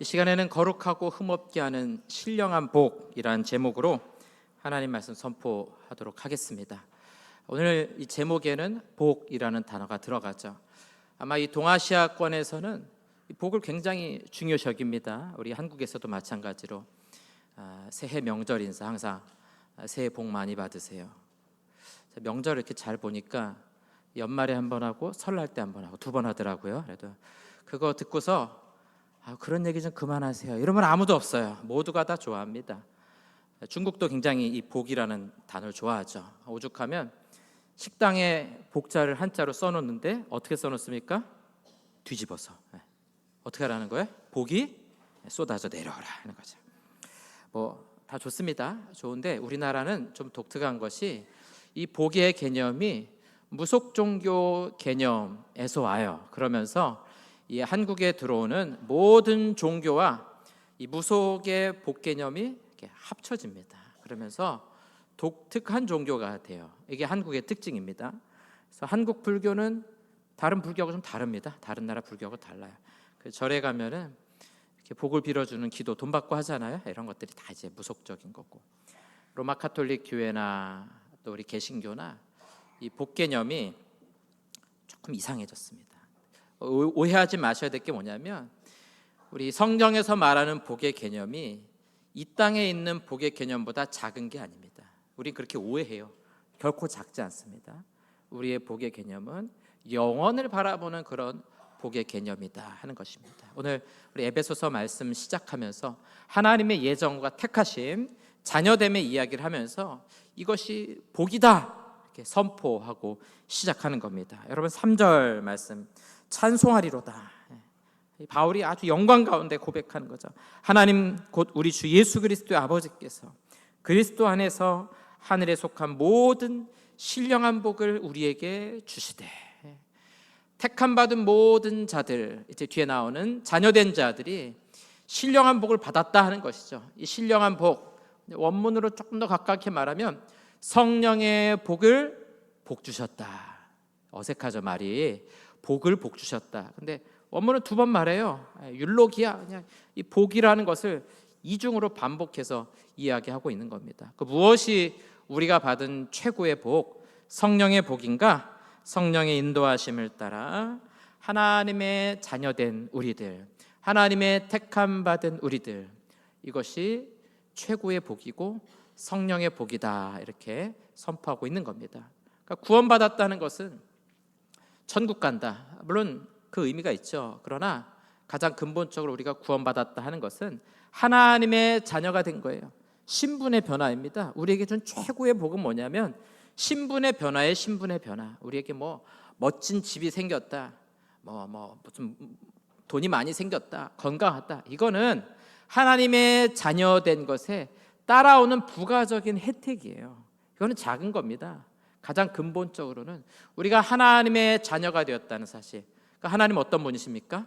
이 시간에는 거룩하고 흠없게 하는 신령한 복이라는 제목으로 하나님 말씀 선포하도록 하겠습니다. 오늘 이 제목에는 복이라는 단어가 들어가죠. 아마 이 동아시아권에서는 이 복을 굉장히 중요시 여깁니다. 우리 한국에서도 마찬가지로 아, 새해 명절 인사 항상 아, 새해 복 많이 받으세요. 자, 명절 이렇게 잘 보니까 연말에 한 번 하고 설날 때 한 번 하고 두 번 하더라고요. 그래도 그거 듣고서 아, 그런 얘기 좀 그만하세요. 이러면 아무도 없어요. 모두가 다 좋아합니다. 중국도 굉장히 이 복이라는 단어를 좋아하죠. 오죽하면 식당에 복자를 한자로 써놓는데 어떻게 써놓습니까? 뒤집어서 예. 어떻게 하라는 거예요? 복이 쏟아져 내려오라 하는 거죠. 뭐 다 좋습니다. 좋은데 우리나라는 좀 독특한 것이 이 복의 개념이 무속 종교 개념에서 와요. 그러면서 이 한국에 들어오는 모든 종교와 이 무속의 복 개념이 합쳐집니다. 그러면서 독특한 종교가 돼요. 이게 한국의 특징입니다. 그래서 한국 불교는 다른 불교하고 좀 다릅니다. 다른 나라 불교하고 달라요. 그 절에 가면은 이렇게 복을 빌어주는 기도 돈 받고 하잖아요. 이런 것들이 다 이제 무속적인 거고 로마 카톨릭 교회나 또 우리 개신교나 이 복 개념이 조금 이상해졌습니다. 오- 오해하지 마셔야 될 게 뭐냐면 우리 성경에서 말하는 복의 개념이 이 땅에 있는 복의 개념보다 작은 게 아닙니다. 우리 그렇게 오해해요. 결코 작지 않습니다. 우리의 복의 개념은 영원을 바라보는 그런 복의 개념이다 하는 것입니다. 오늘 우리 에베소서 말씀 시작하면서 하나님의 예정과 택하심, 자녀됨의 이야기를 하면서 이것이 복이다 이렇게 선포하고 시작하는 겁니다. 여러분 3절 말씀 찬송하리로다. 이 바울이 아주 영광 가운데 고백하는 거죠. 하나님 곧 우리 주 예수 그리스도의 아버지께서 그리스도 안에서 하늘에 속한 모든 신령한 복을 우리에게 주시되 택함 받은 모든 자들 이제 뒤에 나오는 자녀된 자들이 신령한 복을 받았다 하는 것이죠. 이 신령한 복 원문으로 조금 더 가깝게 말하면 성령의 복을 복 주셨다. 어색하죠 말이 복을 복 주셨다. 근데 원문은 두 번 말해요. 율로기야 그냥 이 복이라는 것을 이중으로 반복해서 이야기하고 있는 겁니다. 그 무엇이 우리가 받은 최고의 복, 성령의 복인가? 성령의 인도하심을 따라 하나님의 자녀된 우리들, 하나님의 택함 받은 우리들 이것이 최고의 복이고 성령의 복이다 이렇게 선포하고 있는 겁니다. 그러니까 구원받았다는 것은 천국 간다. 물론 그 의미가 있죠. 그러나 가장 근본적으로 우리가 구원받았다 하는 것은 하나님의 자녀가 된 거예요. 신분의 변화입니다. 우리에게 준 최고의 복은 뭐냐면 신분의 변화의 신분의 변화. 우리에게 뭐 멋진 집이 생겼다. 뭐뭐 무슨 돈이 많이 생겼다. 건강하다. 이거는 하나님의 자녀된 것에 따라오는 부가적인 혜택이에요. 이거는 작은 겁니다. 가장 근본적으로는 우리가 하나님의 자녀가 되었다는 사실. 그러니까 하나님 어떤 분이십니까?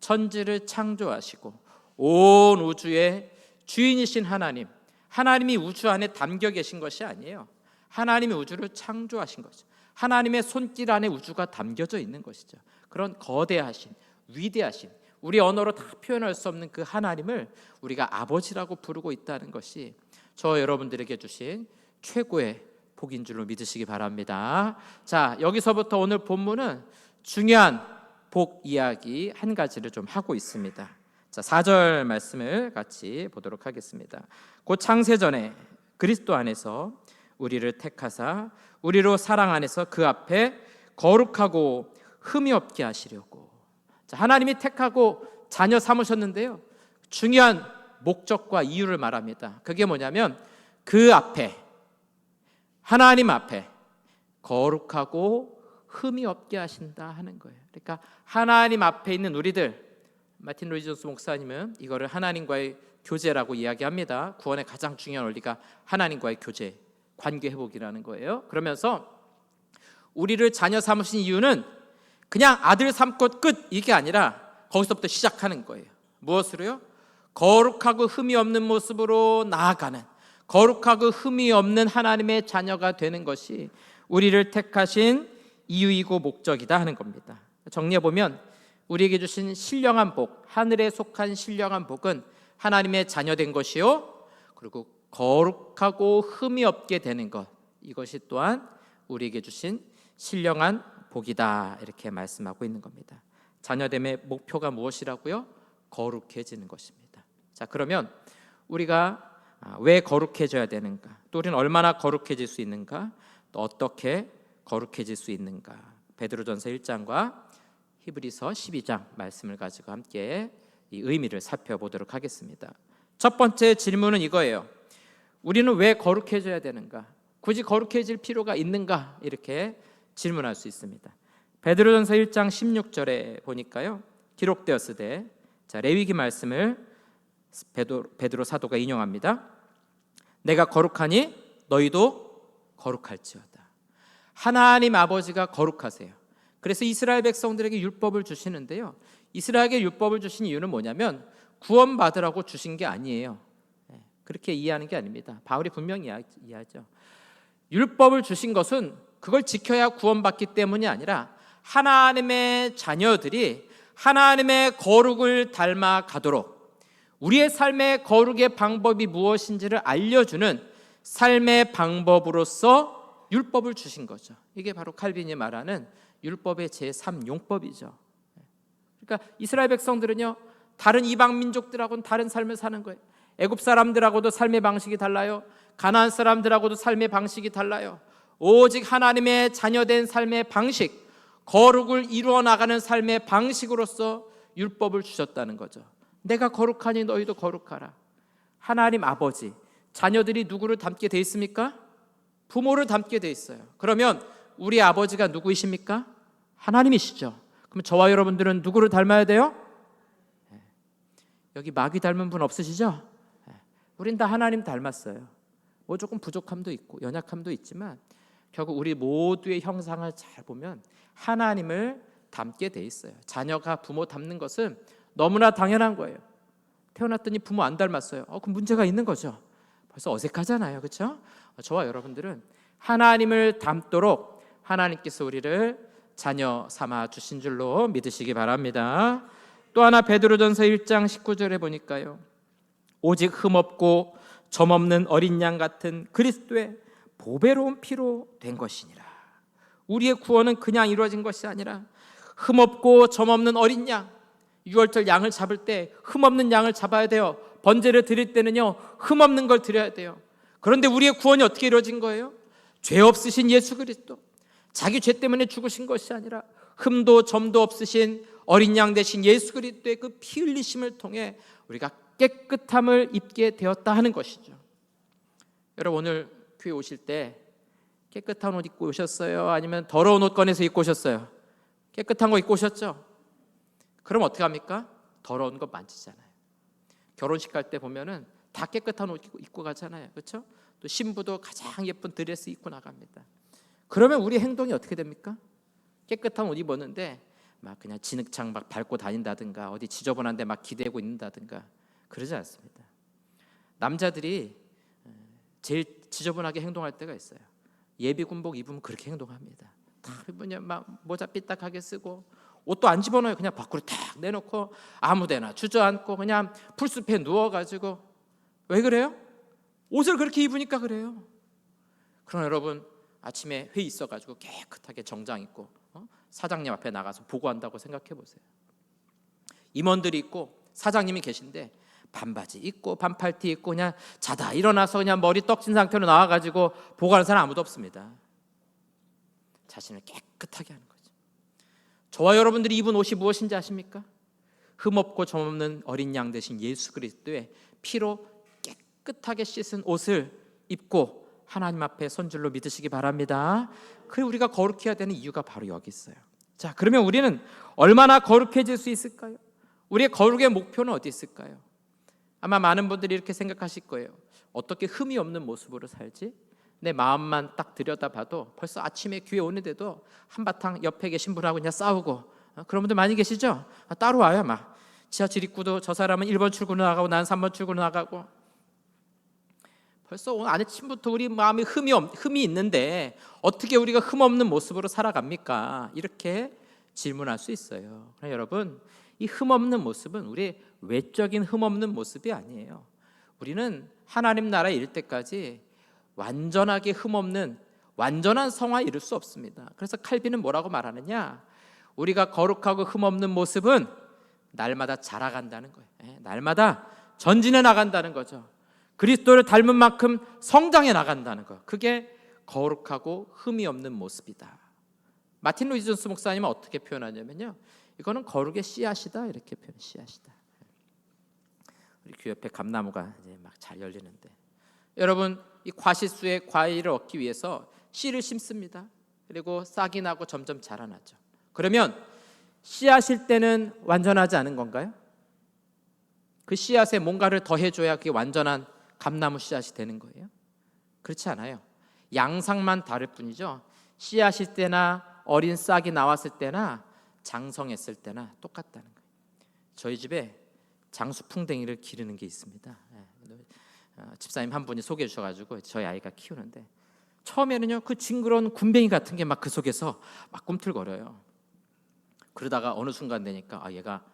천지를 창조하시고 온 우주의 주인이신 하나님. 하나님이 우주 안에 담겨 계신 것이 아니에요. 하나님이 우주를 창조하신 거죠. 하나님의 손길 안에 우주가 담겨져 있는 것이죠. 그런 거대하신 위대하신 우리 언어로 다 표현할 수 없는 그 하나님을 우리가 아버지라고 부르고 있다는 것이 저 여러분들에게 주신 최고의 복인 줄로 믿으시기 바랍니다. 자, 여기서부터 오늘 본문은 중요한 복 이야기 한 가지를 좀 하고 있습니다. 자, 4절 말씀을 같이 보도록 하겠습니다. 곧 창세 전에 그리스도 안에서 우리를 택하사 우리로 사랑 안에서 그 앞에 거룩하고 흠이 없게 하시려고. 자, 하나님이 택하고 자녀 삼으셨는데요. 중요한 목적과 이유를 말합니다. 그게 뭐냐면 그 앞에 하나님 앞에 거룩하고 흠이 없게 하신다 하는 거예요. 그러니까 하나님 앞에 있는 우리들 마틴 로이존스 목사님은 이거를 하나님과의 교제라고 이야기합니다. 구원의 가장 중요한 원리가 하나님과의 교제, 관계 회복이라는 거예요. 그러면서 우리를 자녀 삼으신 이유는 그냥 아들 삼고 끝 이게 아니라 거기서부터 시작하는 거예요. 무엇으로요? 거룩하고 흠이 없는 모습으로 나아가는 거룩하고 흠이 없는 하나님의 자녀가 되는 것이 우리를 택하신 이유이고 목적이다 하는 겁니다. 정리해 보면 우리에게 주신 신령한 복, 하늘에 속한 신령한 복은 하나님의 자녀된 것이요. 그리고 거룩하고 흠이 없게 되는 것. 이것이 또한 우리에게 주신 신령한 복이다. 이렇게 말씀하고 있는 겁니다. 자녀됨의 목표가 무엇이라고요? 거룩해지는 것입니다. 자, 그러면 우리가 아, 왜 거룩해져야 되는가? 또 우리는 얼마나 거룩해질 수 있는가? 또 어떻게 거룩해질 수 있는가? 베드로전서 1장과 히브리서 12장 말씀을 가지고 함께 이 의미를 살펴보도록 하겠습니다. 첫 번째 질문은 이거예요. 우리는 왜 거룩해져야 되는가? 굳이 거룩해질 필요가 있는가? 이렇게 질문할 수 있습니다. 베드로전서 1장 16절에 보니까요. 기록되었으되 자 레위기 말씀을 베드로, 베드로 사도가 인용합니다. 내가 거룩하니 너희도 거룩할지어다. 하나님 아버지가 거룩하세요. 그래서 이스라엘 백성들에게 율법을 주시는데요. 이스라엘에게 율법을 주신 이유는 뭐냐면 구원 받으라고 주신 게 아니에요. 예, 그렇게 이해하는 게 아닙니다. 바울이 분명히 이해하죠. 율법을 주신 것은 그걸 지켜야 구원받기 때문이 아니라 하나님의 자녀들이 하나님의 거룩을 닮아 가도록 우리의 삶의 거룩의 방법이 무엇인지를 알려주는 삶의 방법으로서 율법을 주신 거죠. 이게 바로 칼빈이 말하는 율법의 제3 용법이죠. 그러니까 이스라엘 백성들은요 다른 이방 민족들하고는 다른 삶을 사는 거예요. 애굽 사람들하고도 삶의 방식이 달라요. 가나안 사람들하고도 삶의 방식이 달라요. 오직 하나님의 자녀된 삶의 방식, 거룩을 이루어 나가는 삶의 방식으로서 율법을 주셨다는 거죠. 내가 거룩하니 너희도 거룩하라. 하나님 아버지, 자녀들이 누구를 닮게 돼 있습니까? 부모를 닮게 돼 있어요. 그러면 우리 아버지가 누구이십니까? 하나님이시죠. 그럼 저와 여러분들은 누구를 닮아야 돼요? 네. 여기 마귀 닮은 분 없으시죠? 네. 우린 다 하나님 닮았어요. 뭐 조금 부족함도 있고 연약함도 있지만 결국 우리 모두의 형상을 잘 보면 하나님을 닮게 돼 있어요. 자녀가 부모 닮는 것은 너무나 당연한 거예요. 태어났더니 부모 안 닮았어요. 어, 그 문제가 있는 거죠. 벌써 어색하잖아요. 그렇죠? 저와 여러분들은 하나님을 닮도록 하나님께서 우리를 자녀 삼아 주신 줄로 믿으시기 바랍니다. 또 하나 베드로전서 1장 19절에 보니까요. 오직 흠 없고 점 없는 어린 양 같은 그리스도의 보배로운 피로 된 것이니라. 우리의 구원은 그냥 이루어진 것이 아니라 흠없고 점없는 어린 양. 6월절 양을 잡을 때 흠없는 양을 잡아야 돼요. 번제를 드릴 때는요. 흠없는 걸 드려야 돼요. 그런데 우리의 구원이 어떻게 이루어진 거예요? 죄 없으신 예수 그리스도. 자기 죄 때문에 죽으신 것이 아니라 흠도 점도 없으신 어린 양 대신 예수 그리스도의 그 피 흘리심을 통해 우리가 깨끗함을 입게 되었다 하는 것이죠. 여러분 오늘 교회 오실 때 깨끗한 옷 입고 오셨어요? 아니면 더러운 옷 꺼내서 입고 오셨어요? 깨끗한 거 입고 오셨죠? 그럼 어떻게 합니까? 더러운 거 만지잖아요. 결혼식 갈 때 보면은 다 깨끗한 옷 입고- 가잖아요. 그렇죠? 또 신부도 가장 예쁜 드레스 입고 나갑니다. 그러면 우리 행동이 어떻게 됩니까? 깨끗한 옷 입었는데 막 그냥 진흙창 막 밟고 다닌다든가 어디 지저분한 데 막 기대고 있는다든가 그러지 않습니다. 남자들이 제일 지저분하게 행동할 때가 있어요. 예비 군복 입으면 그렇게 행동합니다. 다 입으면 막 모자 삐딱하게 쓰고 옷도 안 집어넣어요. 그냥 밖으로 탁 내놓고 아무데나 주저앉고 그냥 풀숲에 누워가지고 왜 그래요? 옷을 그렇게 입으니까 그래요. 그럼 여러분 아침에 회의 있어가지고 깨끗하게 정장 입고 어? 사장님 앞에 나가서 보고한다고 생각해 보세요. 임원들이 있고 사장님이 계신데 반바지 입고 반팔티 입고 그냥 자다 일어나서 그냥 머리 떡진 상태로 나와가지고 보고하는 사람 아무도 없습니다. 자신을 깨끗하게 하는 거죠. 저와 여러분들이 입은 옷이 무엇인지 아십니까? 흠없고 점없는 어린 양 대신 예수 그리스도의 피로 깨끗하게 씻은 옷을 입고 하나님 앞에 손질로 믿으시기 바랍니다. 그리고 우리가 거룩해야 되는 이유가 바로 여기 있어요. 자, 그러면 우리는 얼마나 거룩해질 수 있을까요? 우리의 거룩의 목표는 어디 있을까요? 아마 많은 분들이 이렇게 생각하실 거예요. 어떻게 흠이 없는 모습으로 살지? 내 마음만 딱 들여다봐도 벌써 아침에 교회 오는데도 한바탕 옆에 계신 분하고 그냥 싸우고 어, 그런 분들 많이 계시죠? 아, 따로 와요, 막 지하철 입구도 저 사람은 1번 출구로 나가고 난 3번 출구로 나가고 벌써 오늘 아침부터 우리 마음에 흠이 없, 흠이 있는데 어떻게 우리가 흠 없는 모습으로 살아갑니까? 이렇게 질문할 수 있어요. 여러분, 이 흠없는 모습은 우리 외적인 흠없는 모습이 아니에요. 우리는 하나님 나라에 이를 때까지 완전하게 흠없는 완전한 성화에 이를 수 없습니다. 그래서 칼빈은 뭐라고 말하느냐? 우리가 거룩하고 흠없는 모습은 날마다 자라간다는 거예요. 예, 날마다 전진해 나간다는 거죠. 그리스도를 닮은 만큼 성장해 나간다는 거. 그게 거룩하고 흠이 없는 모습이다. 마틴 루이즈 존스 목사님은 어떻게 표현하냐면요. 이거는 거룩의 씨앗이다 이렇게 표현 씨앗이다. 우리 귀 옆에 감나무가 이제 막 잘 열리는데 여러분 이 과실수의 과일을 얻기 위해서 씨를 심습니다. 그리고 싹이 나고 점점 자라나죠. 그러면 씨앗일 때는 완전하지 않은 건가요? 그 씨앗에 뭔가를 더해줘야 그게 완전한 감나무 씨앗이 되는 거예요? 그렇지 않아요. 양상만 다를 뿐이죠. 씨앗일 때나 어린 싹이 나왔을 때나 장성했을 때나 똑같다는 거예요. 저희 집에 장수풍뎅이를 기르는 게 있습니다. 예, 어, 집사님 한 분이 소개해 주셔가지고 저희 아이가 키우는데 처음에는요 그 징그러운 군뱅이 같은 게 막 그 속에서 막 꿈틀거려요. 그러다가 어느 순간 되니까 아 얘가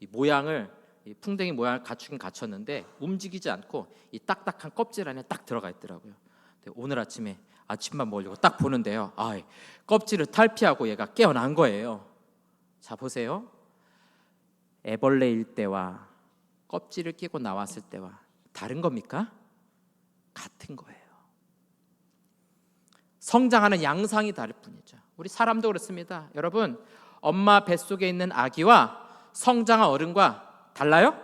이 모양을 이 풍뎅이 모양을 갖추긴 갖췄는데 움직이지 않고 이 딱딱한 껍질 안에 딱 들어가 있더라고요. 오늘 아침에 아침만 먹으려고 딱 보는데요. 아 껍질을 탈피하고 얘가 깨어난 거예요. 자 보세요. 애벌레일 때와 껍질을 끼고 나왔을 때와 다른 겁니까? 같은 거예요. 성장하는 양상이 다를 뿐이죠. 우리 사람도 그렇습니다. 여러분, 엄마 뱃속에 있는 아기와 성장한 어른과 달라요?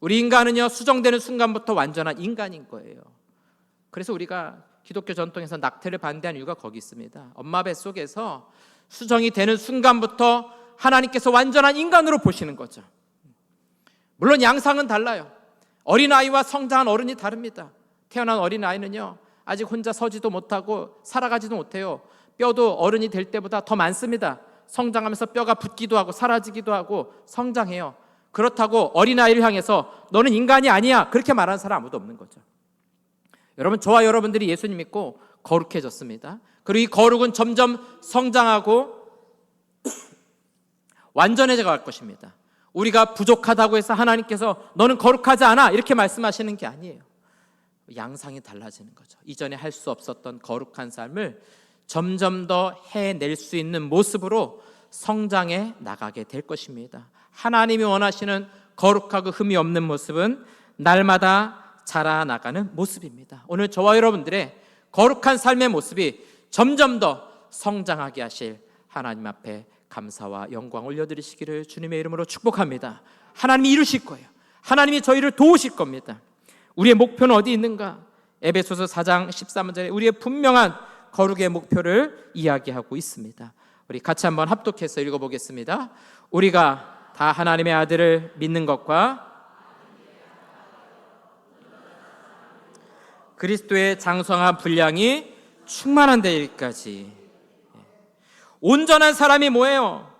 우리 인간은요, 수정되는 순간부터 완전한 인간인 거예요. 그래서 우리가 기독교 전통에서 낙태를 반대하는 이유가 거기 있습니다. 엄마 뱃속에서 수정이 되는 순간부터 하나님께서 완전한 인간으로 보시는 거죠. 물론 양상은 달라요. 어린아이와 성장한 어른이 다릅니다. 태어난 어린아이는요, 아직 혼자 서지도 못하고 살아가지도 못해요. 뼈도 어른이 될 때보다 더 많습니다. 성장하면서 뼈가 붙기도 하고 사라지기도 하고 성장해요. 그렇다고 어린아이를 향해서 너는 인간이 아니야. 그렇게 말하는 사람 아무도 없는 거죠. 여러분, 저와 여러분들이 예수님 믿고 거룩해졌습니다. 그리고 이 거룩은 점점 성장하고 완전해져 갈 것입니다. 우리가 부족하다고 해서 하나님께서 너는 거룩하지 않아 이렇게 말씀하시는 게 아니에요. 양상이 달라지는 거죠. 이전에 할 수 없었던 거룩한 삶을 점점 더 해낼 수 있는 모습으로 성장해 나가게 될 것입니다. 하나님이 원하시는 거룩하고 흠이 없는 모습은 날마다 자라나가는 모습입니다. 오늘 저와 여러분들의 거룩한 삶의 모습이 점점 더 성장하게 하실 하나님 앞에 감사와 영광 올려드리시기를 주님의 이름으로 축복합니다. 하나님이 이루실 거예요. 하나님이 저희를 도우실 겁니다. 우리의 목표는 어디 있는가? 에베소서 4장 13절에 우리의 분명한 거룩의 목표를 이야기하고 있습니다. 우리 같이 한번 합독해서 읽어보겠습니다. 우리가 다 하나님의 아들을 믿는 것과 그리스도의 장성한 분량이 충만한 데일까지 온전한 사람이 뭐예요?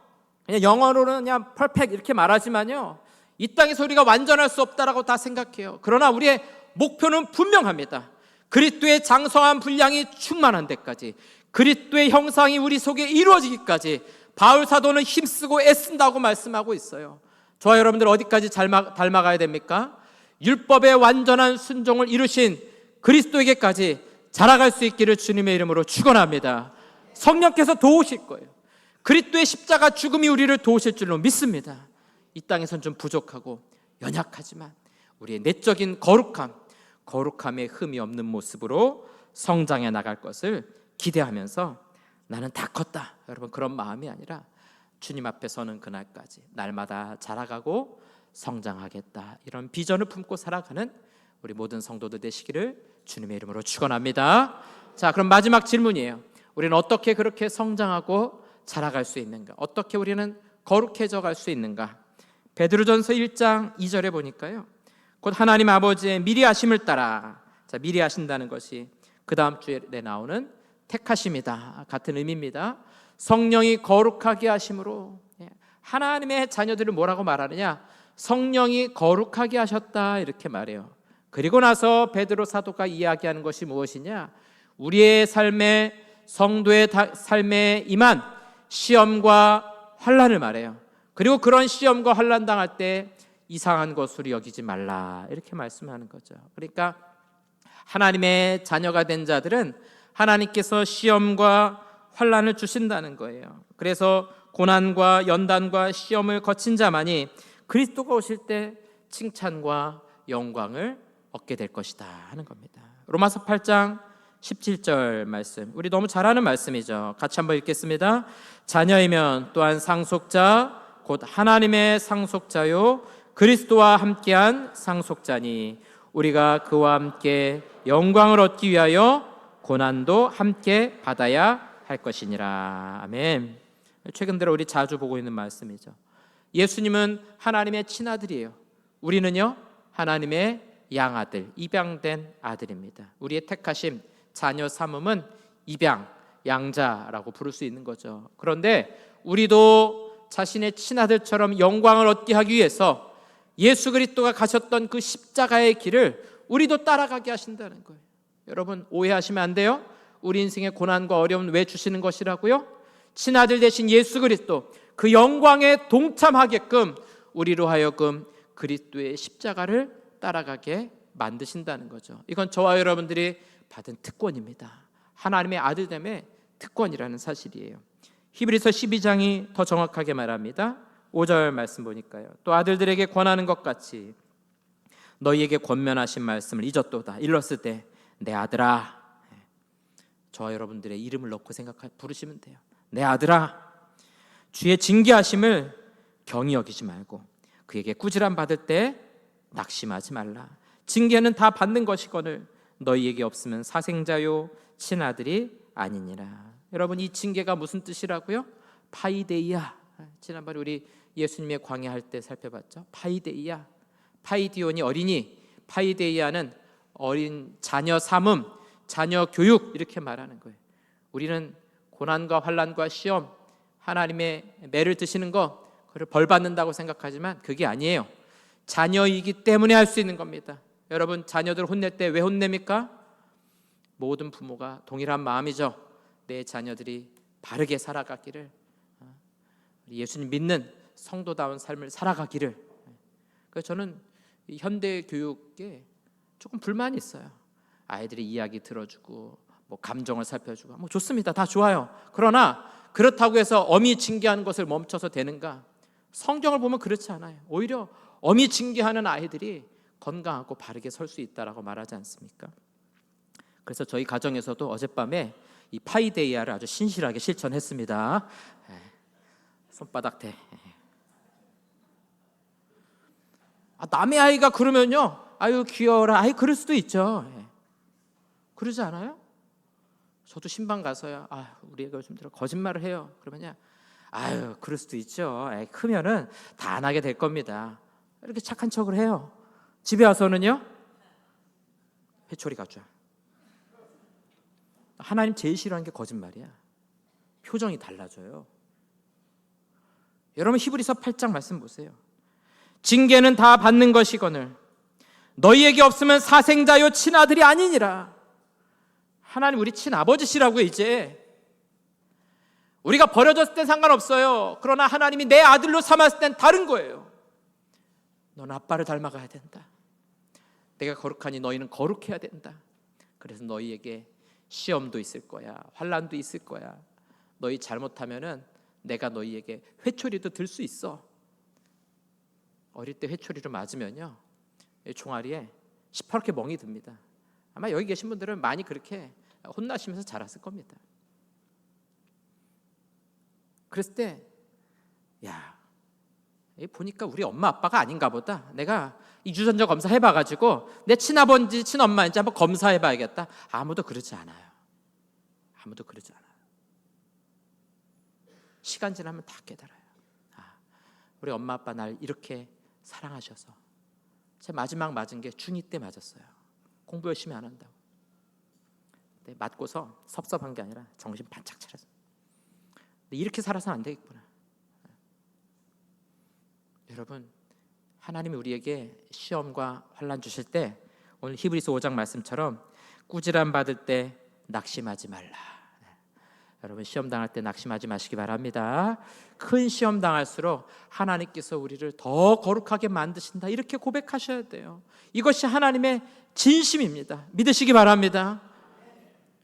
그냥 영어로는 그냥 퍼펙 이렇게 말하지만요. 이 땅에서 우리가 완전할 수 없다라고 다 생각해요. 그러나 우리의 목표는 분명합니다. 그리스도의 장성한 분량이 충만한 데까지 그리스도의 형상이 우리 속에 이루어지기까지 바울 사도는 힘쓰고 애쓴다고 말씀하고 있어요. 저와 여러분들 어디까지 닮아, 닮아가야 됩니까? 율법의 완전한 순종을 이루신 그리스도에게까지 자라갈 수 있기를 주님의 이름으로 축원합니다. 성령께서 도우실 거예요. 그리스도의 십자가 죽음이 우리를 도우실 줄로 믿습니다. 이 땅에선 좀 부족하고 연약하지만 우리의 내적인 거룩함, 거룩함의 흠이 없는 모습으로 성장해 나갈 것을 기대하면서 나는 다 컸다. 여러분 그런 마음이 아니라 주님 앞에 서는 그날까지 날마다 자라가고 성장하겠다. 이런 비전을 품고 살아가는 우리 모든 성도들 되시기를 주님의 이름으로 축원합니다. 자, 그럼 마지막 질문이에요. 우리는 어떻게 그렇게 성장하고 자라갈 수 있는가? 어떻게 우리는 거룩해져 갈 수 있는가? 베드로전서 1장 2절에 보니까요. 곧 하나님 아버지의 미리 하심을 따라 자, 미리 하신다는 것이 그 다음 주에 나오는 택하심이다. 같은 의미입니다. 성령이 거룩하게 하심으로 예, 하나님의 자녀들을 뭐라고 말하느냐? 성령이 거룩하게 하셨다 이렇게 말해요. 그리고 나서 베드로 사도가 이야기하는 것이 무엇이냐? 우리의 삶에 성도의 삶에 임한 시험과 환란을 말해요. 그리고 그런 시험과 환란 당할 때 이상한 것으로 여기지 말라 이렇게 말씀하는 거죠. 그러니까 하나님의 자녀가 된 자들은 하나님께서 시험과 환란을 주신다는 거예요. 그래서 고난과 연단과 시험을 거친 자만이 그리스도가 오실 때 칭찬과 영광을 얻게 될 것이다 하는 겁니다. 로마서 8장 17절 말씀. 우리 너무 잘 아는 말씀이죠. 같이 한번 읽겠습니다. 자녀이면 또한 상속자 곧 하나님의 상속자요 그리스도와 함께한 상속자니 우리가 그와 함께 영광을 얻기 위하여 고난도 함께 받아야 할 것이니라. 아멘. 최근 들어 우리 자주 보고 있는 말씀이죠. 예수님은 하나님의 친아들이에요. 우리는요, 하나님의 양아들, 입양된 아들입니다. 우리의 택하심, 자녀 삼음은 입양, 양자라고 부를 수 있는 거죠. 그런데 우리도 자신의 친아들처럼 영광을 얻게 하기 위해서 예수 그리스도가 가셨던 그 십자가의 길을 우리도 따라가게 하신다는 거예요. 여러분 오해하시면 안 돼요. 우리 인생의 고난과 어려움 왜 주시는 것이라고요? 친아들 대신 예수 그리스도 그 영광에 동참하게끔 우리로 하여금 그리스도의 십자가를 따라가게 만드신다는 거죠. 이건 저와 여러분들이 받은 특권입니다. 하나님의 아들 됨의 특권이라는 사실이에요. 히브리서 12장이 더 정확하게 말합니다. 5절 말씀 보니까요. 또 아들들에게 권하는 것 같이 너희에게 권면하신 말씀을 잊었도다. 일렀을 때 내 아들아 저와 여러분들의 이름을 넣고 생각 부르시면 돼요. 내 아들아 주의 징계하심을 경히 여기지 말고 그에게 꾸지람 받을 때 낙심하지 말라. 징계는 다 받는 것이거늘 너희에게 없으면 사생자요 친아들이 아니니라. 여러분 이 징계가 무슨 뜻이라고요? 파이데이아. 지난번에 우리 예수님의 광야할 때 살펴봤죠. 파이데이아. 파이디온이 어린이, 파이데이아는 어린 자녀 삼음, 자녀 교육 이렇게 말하는 거예요. 우리는 고난과 환란과 시험, 하나님의 매를 드시는 거 그를 벌 받는다고 생각하지만 그게 아니에요. 자녀이기 때문에 할 수 있는 겁니다. 여러분 자녀들 혼낼 때 왜 혼냅니까? 모든 부모가 동일한 마음이죠. 내 자녀들이 바르게 살아가기를 예수님 믿는 성도다운 삶을 살아가기를. 그래서 저는 현대 교육에 조금 불만이 있어요. 아이들의 이야기 들어주고 뭐 감정을 살펴주고 뭐 좋습니다. 다 좋아요. 그러나 그렇다고 해서 어미 징계하는 것을 멈춰서 되는가? 성경을 보면 그렇지 않아요. 오히려 어미 징계하는 아이들이 건강하고 바르게 설 수 있다라고 말하지 않습니까? 그래서 저희 가정에서도 어젯밤에 이 파이데이아를 아주 신실하게 실천했습니다. 손바닥 대. 아, 남의 아이가 그러면요. 아유 귀여워라. 아이 그럴 수도 있죠. 예. 그러지 않아요? 저도 신방 가서요. 아 우리 애가 요즘 들어 거짓말을 해요. 그러면요. 아유 그럴 수도 있죠. 크면은 다 안 하게 될 겁니다. 이렇게 착한 척을 해요. 집에 와서는요. 회초리 가져. 하나님 제일 싫어하는 게 거짓말이야. 표정이 달라져요. 여러분 히브리서 8장 말씀 보세요. 징계는 다 받는 것이거늘 너희에게 없으면 사생자요 친아들이 아니니라. 하나님 우리 친아버지시라고요 이제. 우리가 버려졌을 땐 상관없어요. 그러나 하나님이 내 아들로 삼았을 땐 다른 거예요. 넌 아빠를 닮아가야 된다. 내가 거룩하니 너희는 거룩해야 된다. 그래서 너희에게 시험도 있을 거야. 환란도 있을 거야. 너희 잘못하면은 내가 너희에게 회초리도 들 수 있어. 어릴 때 회초리를 맞으면요. 종아리에 시퍼렇게 멍이 듭니다. 아마 여기 계신 분들은 많이 그렇게 혼나시면서 자랐을 겁니다. 그랬을 때, 야, 보니까 우리 엄마 아빠가 아닌가 보다. 내가 이 유전자 검사 해봐가지고 내 친아버지 친엄마인지 한번 검사해봐야겠다. 아무도 그러지 않아요. 아무도 그러지 않아요. 시간 지나면 다 깨달아요. 아, 우리 엄마 아빠 날 이렇게 사랑하셔서 제 마지막 맞은 게 중2 때 맞았어요. 공부 열심히 안 한다고. 근데 맞고서 섭섭한 게 아니라 정신 반짝. 근데 이렇게 살아서 안 되겠구나. 여러분 하나님이 우리에게 시험과 환란 주실 때 오늘 히브리서 5장 말씀처럼 꾸지람 받을 때 낙심하지 말라. 여러분 시험 당할 때 낙심하지 마시기 바랍니다. 큰 시험 당할수록 하나님께서 우리를 더 거룩하게 만드신다. 이렇게 고백하셔야 돼요. 이것이 하나님의 진심입니다. 믿으시기 바랍니다.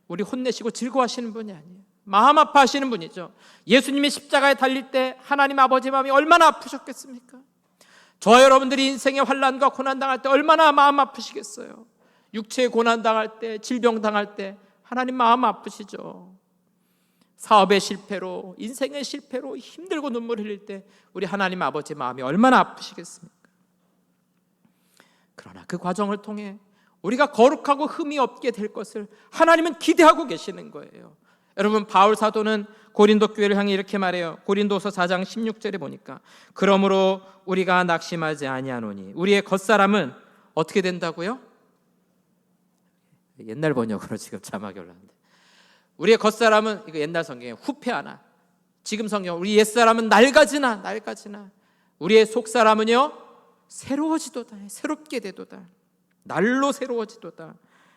우리 혼내시고 즐거워하시는 분이 아니에요. 마음 아파하시는 분이죠. 예수님이 십자가에 달릴 때 하나님 아버지 마음이 얼마나 아프셨겠습니까? 저와 여러분들이 인생의 환란과 고난 당할 때 얼마나 마음 아프시겠어요. 육체의 고난 당할 때, 질병 당할 때 하나님 마음 아프시죠. 사업의 실패로, 인생의 실패로 힘들고 눈물 흘릴 때 우리 하나님 아버지 마음이 얼마나 아프시겠습니까? 그러나 그 과정을 통해 우리가 거룩하고 흠이 없게 될 것을 하나님은 기대하고 계시는 거예요. 여러분 바울 사도는 고린도 교회를 향해 이렇게 말해요. 고린도서 4장 16절에 보니까 그러므로 우리가 낙심하지 아니하노니 우리의 겉사람은 어떻게 된다고요? 옛날 번역으로 지금 자막이 올랐는데 우리의 겉사람은 이거 옛날 성경에 후패하나 지금 성경 우리 옛사람은 낡아지나 낡아지나 우리의 속사람은요 새로워지도다 새롭게 되도다 날로 새로워지도다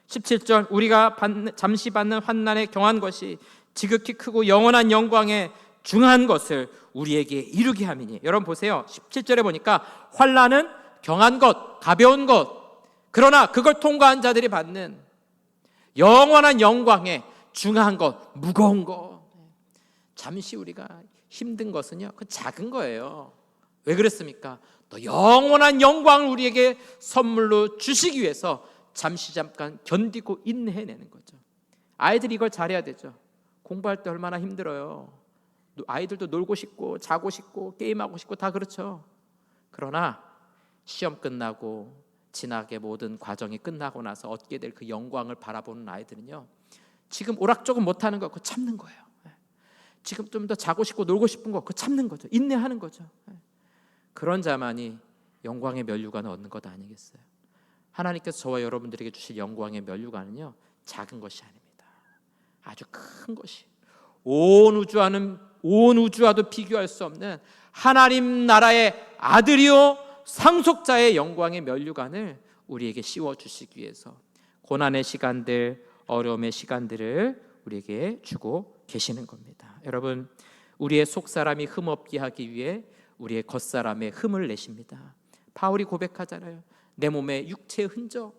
17절 우리가 받는, 잠시 받는 환난에 경한 것이 지극히 크고 영원한 영광에 중한 것을 우리에게 이루게 함이니. 여러분 보세요. 17절에 보니까 환난은 경한 것 가벼운 것. 그러나 그걸 통과한 자들이 받는 영원한 영광에 중한 것 무거운 것. 잠시 우리가 힘든 것은요 그 작은 거예요. 왜 그랬습니까? 또 영원한 영광을 우리에게 선물로 주시기 위해서 잠시 잠깐 견디고 인내해내는 거죠. 아이들이 이걸 잘해야 되죠. 공부할 때 얼마나 힘들어요. 아이들도 놀고 싶고 자고 싶고 게임하고 싶고 다 그렇죠. 그러나 시험 끝나고 진하게 모든 과정이 끝나고 나서 얻게 될 그 영광을 바라보는 아이들은요. 지금 오락조금 못하는 거 그거 참는 거예요. 지금 좀 더 자고 싶고 놀고 싶은 거 그거 참는 거죠. 인내하는 거죠. 그런 자만이 영광의 면류관을 얻는 것 아니겠어요? 하나님께서 저와 여러분들에게 주실 영광의 면류관은요 작은 것이 아닙니다. 아주 큰 것이 온 우주와는 온 우주와도 비교할 수 없는 하나님 나라의 아들이요 상속자의 영광의 면류관을 우리에게 씌워 주시기 위해서 고난의 시간들, 어려움의 시간들을 우리에게 주고 계시는 겁니다. 여러분, 우리의 속 사람이 흠없게 하기 위해 우리의 겉 사람의 흠을 내십니다. 바울이 고백하잖아요. 내 몸에 육체의 흔적,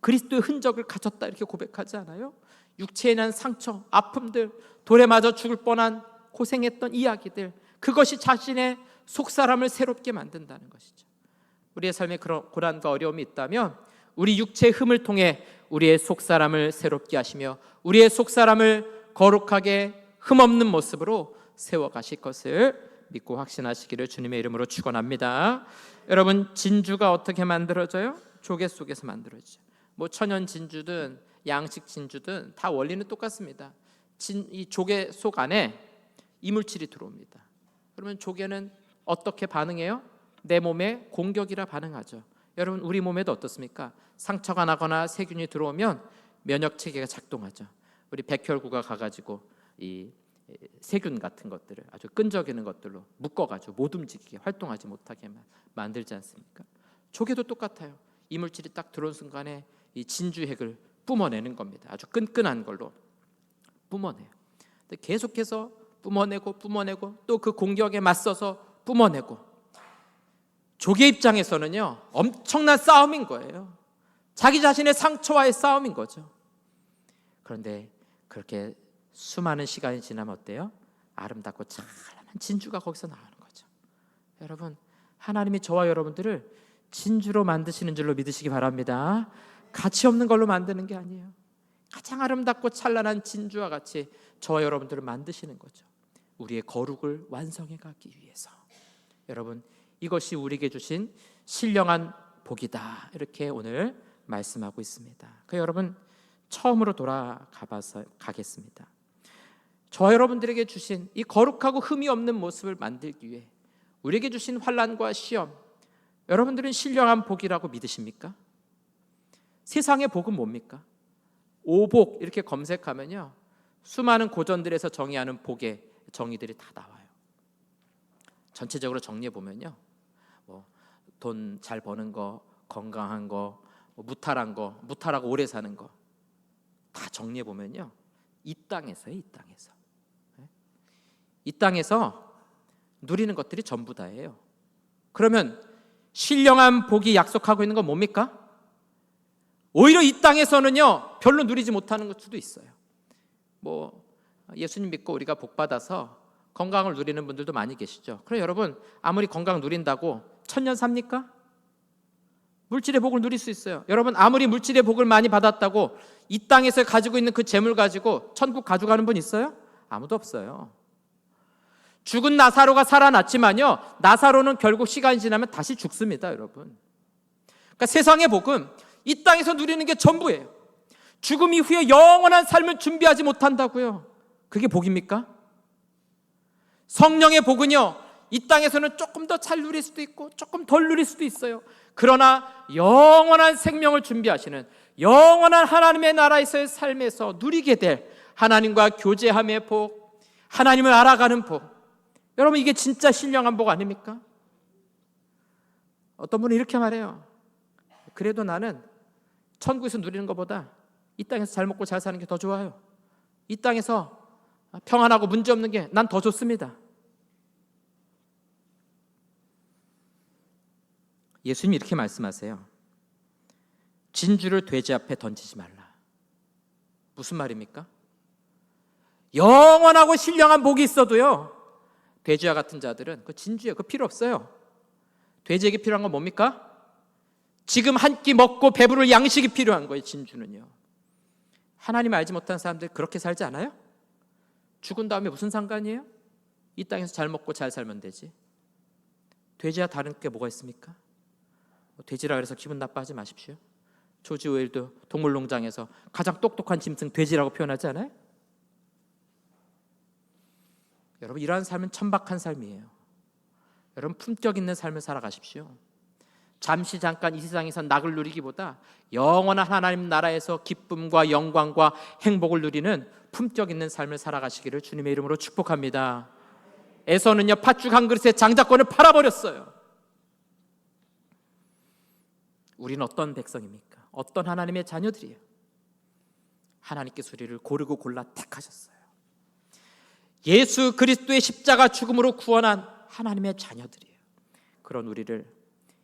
그리스도의 흔적을 가졌다 이렇게 고백하지 않아요? 육체에 난 상처, 아픔들, 돌에 맞아 죽을 뻔한 고생했던 이야기들, 그것이 자신의 속 사람을 새롭게 만든다는 것이죠. 우리의 삶에 그런 고난과 어려움이 있다면 우리 육체의 흠을 통해 우리의 속 사람을 새롭게 하시며 우리의 속 사람을 거룩하게 흠 없는 모습으로 세워 가실 것을 믿고 확신하시기를 주님의 이름으로 축원합니다. 여러분 진주가 어떻게 만들어져요? 조개 속에서 만들어지죠. 뭐 천연 진주든 양식 진주든 다 원리는 똑같습니다. 진, 이 조개 속 안에 이물질이 들어옵니다. 그러면 조개는 어떻게 반응해요? 내 몸에 공격이라 반응하죠. 여러분 우리 몸에도 어떻습니까? 상처가 나거나 세균이 들어오면 면역 체계가 작동하죠. 우리 백혈구가 가가지고 이 세균 같은 것들을 아주 끈적이는 것들로 묶어가지고 못 움직이게 활동하지 못하게 만들지 않습니까? 조개도 똑같아요. 이물질이 딱 들어온 순간에 이 진주핵을 뿜어내는 겁니다. 아주 끈끈한 걸로 뿜어내요. 계속해서 뿜어내고 뿜어내고 또 그 공격에 맞서서 뿜어내고 조개 입장에서는요 엄청난 싸움인 거예요. 자기 자신의 상처와의 싸움인 거죠. 그런데 그렇게 수많은 시간이 지나면 어때요? 아름답고 찬란한 진주가 거기서 나오는 거죠. 여러분, 하나님이 저와 여러분들을 진주로 만드시는 줄로 믿으시기 바랍니다. 가치 없는 걸로 만드는 게 아니에요. 가장 아름답고 찬란한 진주와 같이 저와 여러분들을 만드시는 거죠. 우리의 거룩을 완성해 가기 위해서. 여러분, 이것이 우리에게 주신 신령한 복이다. 이렇게 오늘 말씀하고 있습니다. 그 여러분 처음으로 돌아가 봐서 가겠습니다. 저 여러분들에게 주신 이 거룩하고 흠이 없는 모습을 만들기 위해 우리에게 주신 환란과 시험 여러분들은 신령한 복이라고 믿으십니까? 세상의 복은 뭡니까? 오복 이렇게 검색하면요 수많은 고전들에서 정의하는 복의 정의들이 다 나와요. 전체적으로 정리해 보면요, 뭐 돈 잘 버는 거, 건강한 거, 뭐 무탈한 거, 무탈하고 오래 사는 거 다 정리해 보면요 이 땅에서요, 이 땅에서 이 땅에서 누리는 것들이 전부 다예요. 그러면 신령한 복이 약속하고 있는 건 뭡니까? 오히려 이 땅에서는요 별로 누리지 못하는 것 수도 있어요. 뭐 예수님 믿고 우리가 복 받아서 건강을 누리는 분들도 많이 계시죠. 그럼 여러분 아무리 건강 누린다고 천년 삽니까? 물질의 복을 누릴 수 있어요. 여러분 아무리 물질의 복을 많이 받았다고 이 땅에서 가지고 있는 그 재물 가지고 천국 가져가는 분 있어요? 아무도 없어요. 죽은 나사로가 살아났지만요. 나사로는 결국 시간이 지나면 다시 죽습니다, 여러분. 그러니까 세상의 복은 이 땅에서 누리는 게 전부예요. 죽음 이후에 영원한 삶을 준비하지 못한다고요. 그게 복입니까? 성령의 복은요. 이 땅에서는 조금 더 잘 누릴 수도 있고 조금 덜 누릴 수도 있어요. 그러나 영원한 생명을 준비하시는 영원한 하나님의 나라에서의 삶에서 누리게 될 하나님과 교제함의 복, 하나님을 알아가는 복. 여러분 이게 진짜 신령한 복 아닙니까? 어떤 분은 이렇게 말해요. 그래도 나는 천국에서 누리는 것보다 이 땅에서 잘 먹고 잘 사는 게 더 좋아요. 이 땅에서 평안하고 문제 없는 게 난 더 좋습니다. 예수님이 이렇게 말씀하세요. 진주를 돼지 앞에 던지지 말라. 무슨 말입니까? 영원하고 신령한 복이 있어도요. 돼지와 같은 자들은 그 진주에 그 필요 없어요. 돼지에게 필요한 건 뭡니까? 지금 한 끼 먹고 배부를 양식이 필요한 거예요. 진주는요. 하나님 알지 못하는 사람들 그렇게 살지 않아요? 죽은 다음에 무슨 상관이에요? 이 땅에서 잘 먹고 잘 살면 되지. 돼지와 다른 게 뭐가 있습니까? 뭐 돼지라 그래서 기분 나빠하지 마십시오. 조지 오일도 동물농장에서 가장 똑똑한 짐승 돼지라고 표현하지 않아요? 여러분 이러한 삶은 천박한 삶이에요. 여러분 품격 있는 삶을 살아가십시오. 잠시 잠깐 이 세상에서 낙을 누리기보다 영원한 하나님 나라에서 기쁨과 영광과 행복을 누리는 품격 있는 삶을 살아가시기를 주님의 이름으로 축복합니다. 에서는요 팥죽 한 그릇에 장자권을 팔아버렸어요. 우리는 어떤 백성입니까? 어떤 하나님의 자녀들이에요? 하나님께서 우리를 고르고 골라 택하셨어요. 예수 그리스도의 십자가 죽음으로 구원한 하나님의 자녀들이에요. 그런 우리를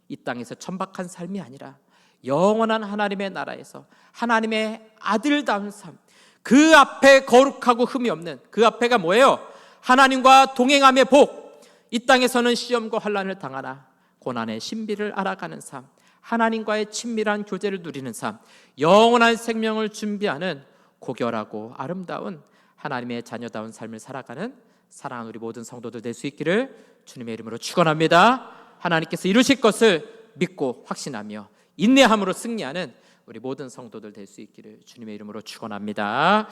이 땅에서 천박한 삶이 아니라 영원한 하나님의 나라에서 하나님의 아들다운 삶, 그 앞에 거룩하고 흠이 없는 그 앞에가 뭐예요? 하나님과 동행함의 복. 이 땅에서는 시험과 환란을 당하나 고난의 신비를 알아가는 삶, 하나님과의 친밀한 교제를 누리는 삶, 영원한 생명을 준비하는 고결하고 아름다운 하나님의 자녀다운 삶을 살아가는 사랑하는 우리 모든 성도들 될 수 있기를 주님의 이름으로 축원합니다. 하나님께서 이루실 것을 믿고 확신하며 인내함으로 승리하는 우리 모든 성도들 될 수 있기를 주님의 이름으로 축원합니다.